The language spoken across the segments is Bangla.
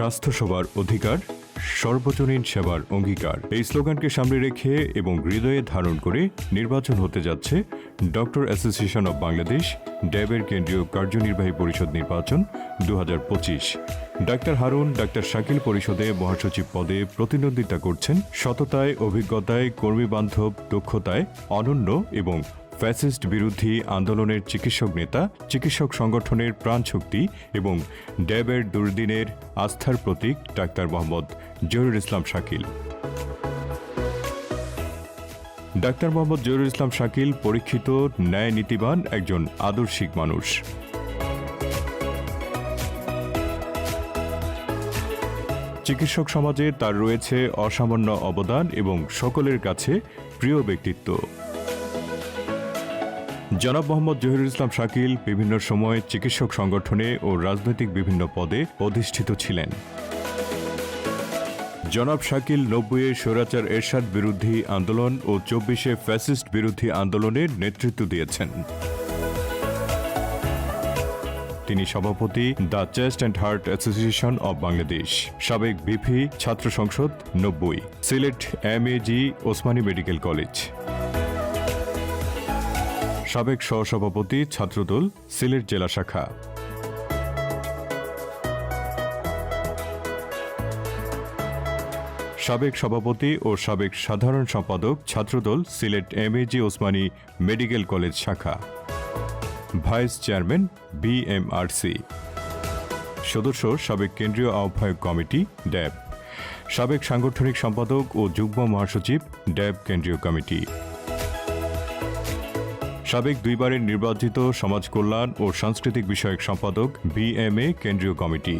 স্বাস্থ্য সবার অধিকার, সর্বজনীন সেবার অঙ্গীকার। এই স্লোগানকে সামনে রেখে এবং হৃদয়ে ধারণ করে নির্বাচন হতে যাচ্ছে ডক্টর অ্যাসোসিয়েশন অব বাংলাদেশ, ড্যাবের কেন্দ্রীয় কার্যনির্বাহী পরিষদ নির্বাচন দু হাজার পঁচিশ। ডাক্তার হারুন, ডাক্তার শাকিল পরিষদে মহাসচিব পদে প্রতিদ্বন্দ্বিতা করছেন সততায়, অভিজ্ঞতায়, কর্মীবান্ধব দক্ষতায়, অনন্য এবং ফ্যাসিস্ট বিরোধী আন্দোলনের চিকিৎসক নেতা, চিকিৎসক সংগঠনের প্রাণশক্তি এবং ড্যাবের দুর্দিনের আস্থার প্রতীক ডাক্তার মোহাম্মদ জহিরুল ইসলাম শাকিল। ডাক্তার মোহাম্মদ জহিরুল ইসলাম শাকিল পরীক্ষিত, ন্যায় নীতিবান একজন আদর্শিক মানুষ। চিকিৎসক সমাজে তার রয়েছে অসামান্য অবদান এবং সকলের কাছে প্রিয় ব্যক্তিত্ব। জনাব মোহাম্মদ জহিরুল ইসলাম শাকিল বিভিন্ন সময় চিকিৎসক সংগঠনে ও রাজনৈতিক বিভিন্ন পদে অধিষ্ঠিত ছিলেন। জনাব শাকিল নব্বইয়ে স্বৈরাচার এরশাদ বিরোধী আন্দোলন ও চব্বিশে ফ্যাসিস্ট বিরোধী আন্দোলনের নেতৃত্ব দিয়েছেন। তিনি সভাপতি the chest and heart association of Bangladesh, সাবেক বিপি ছাত্র সংসদ নব্বই, Sylhet M A G Osmani medical college. সাবেক সহসভাপতি ছাত্রদল সিলেট জেলা শাখা। সাবেক সভাপতি ও সাবেক সাধারণ সম্পাদক Chhatradal Sylhet M A G Osmani medical college শাখা। ভাইস চেয়ারম্যান বিএমআরসি সদস্য সাবেক কেন্দ্রীয় আহ্বায়ক কমিটি ড্যাব। সাবেক সাংগঠনিক সম্পাদক ও যুগ্ম মহাসচিব ড্যাব কেন্দ্রীয় কমিটি। সাবেক দুইবারের নির্বাচিত সমাজ কল্যাণ ও সাংস্কৃতিক বিষয়ক সম্পাদক বিএমএ কেন্দ্রীয় কমিটি।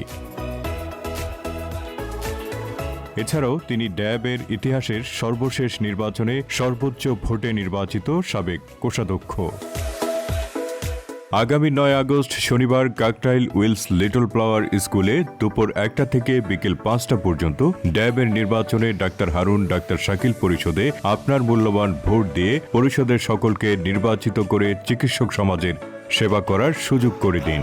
এছাড়াও তিনি ড্যাবের ইতিহাসের সর্বশেষ নির্বাচনে সর্বোচ্চ ভোটে নির্বাচিত সাবেক কোষাধ্যক্ষ। আগামী নয় আগস্ট শনিবার কাকটাইল উইলস লিটল ফ্লাওয়ার স্কুলে দুপুর একটা থেকে বিকেল পাঁচটা পর্যন্ত ড্যাবের নির্বাচনে ডাক্তার হারুন, ডাক্তার শাকিল পরিষদে আপনার মূল্যবান ভোট দিয়ে পরিষদের সকলকে নির্বাচিত করে চিকিৎসক সমাজের সেবা করার সুযোগ করে দিন।